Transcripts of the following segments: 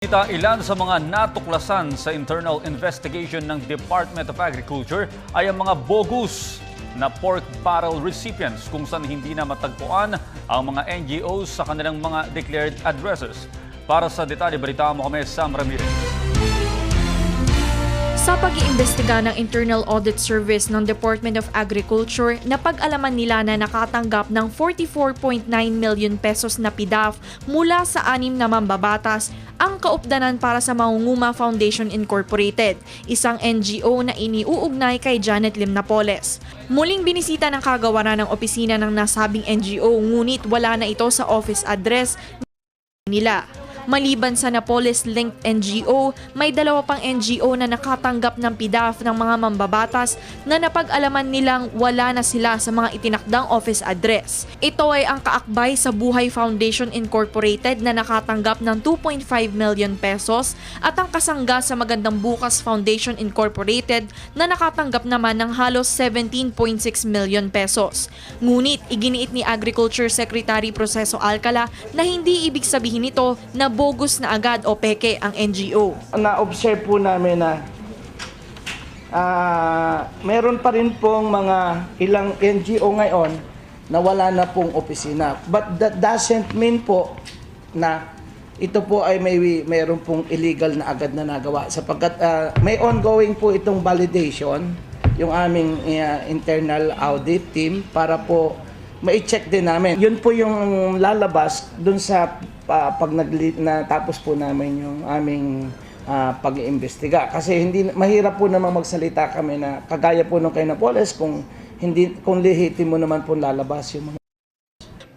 Ita ilan sa mga natuklasan sa internal investigation ng Department of Agriculture ay ang mga bogus na pork barrel recipients kung saan hindi na matagpuan ang mga NGOs sa kanilang mga declared addresses. Para sa detalye, balita mo kami Sam Ramirez. Sa pag-iimbestiga ng Internal Audit Service ng Department of Agriculture, napag-alaman nila na nakatanggap ng 44.9 million pesos na PIDAF mula sa anim na mambabatas ang kaupdanan para sa Mangunguma Foundation Incorporated, isang NGO na iniuugnay kay Janet Lim Napoles. Muling binisita ng kagawaran ng opisina ng nasabing NGO ngunit wala na ito sa office address nila. Maliban sa Napoles-linked NGO, may dalawa pang NGO na nakatanggap ng PIDAF ng mga mambabatas na napag-alaman nilang wala na sila sa mga itinakdang office address. Ito ay ang kaakbay sa Buhay Foundation Incorporated na nakatanggap ng 2.5 million pesos at ang kasangga sa Magandang Bukas Foundation Incorporated na nakatanggap naman ng halos 17.6 million pesos. Ngunit iginiit ni Agriculture Secretary Proceso Alcala na hindi ibig sabihin nito na bogus na agad o peke ang NGO. na-observe po namin na ah, meron pa rin pong mga ilang NGO ngayon na wala na pong opisina. But that doesn't mean po na ito po ay may mayroon pong illegal na agad na nagawa sapagkat ah, may ongoing po itong validation yung aming ah, internal audit team para po ma-check din namin. Yun po yung lalabas dun sa ah, pag nagli- na tapos po namin yung aming ah, pag-iimbestiga. Kasi hindi mahirap po namang magsalita kami na kagaya po nung kay Napoles kung hindi kung lehitimo naman po lalabas yung mga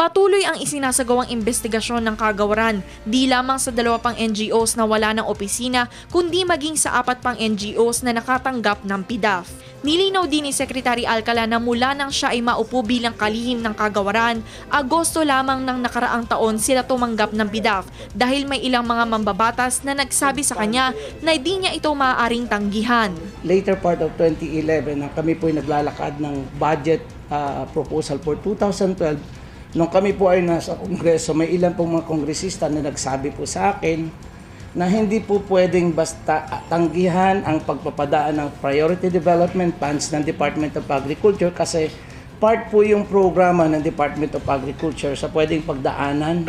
Patuloy ang isinasagawang investigasyon ng kagawaran, di lamang sa dalawa pang NGOs na wala ng opisina, kundi maging sa apat pang NGOs na nakatanggap ng PIDAF. Nilinaw din ni Secretary Alcala na mula nang siya ay maupo bilang kalihim ng kagawaran, Agosto lamang ng nakaraang taon sila tumanggap ng PIDAF dahil may ilang mga mambabatas na nagsabi sa kanya na di niya ito maaaring tanggihan. later part of 2011 na kami po ay naglalakad ng budget ah, proposal for 2012 nung kami po ay nasa kongreso may ilan pong mga kongresista na nagsabi po sa akin na hindi po pwedeng basta tanggihan ang pagpapadaan ng priority development funds ng Department of Agriculture kasi part po yung programa ng Department of Agriculture sa pwedeng pagdaanan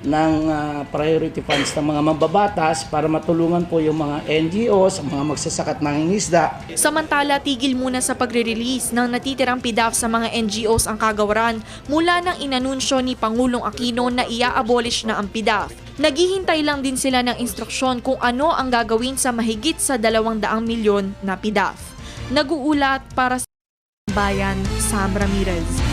ng ah, priority funds ng mga mambabatas para matulungan po yung mga NGOs, mga magsasakat ng isda, Samantala, tigil muna sa pagre-release ng natitirang PIDAF sa mga NGOs ang kagawaran mula nang inanunsyo ni Pangulong Aquino na ia-abolish na ang PIDAF. Naghihintay lang din sila ng instruksyon kung ano ang gagawin sa mahigit sa 200 milyon na PIDAF. Nag-uulat para sa Bayan, Sam Ramirez.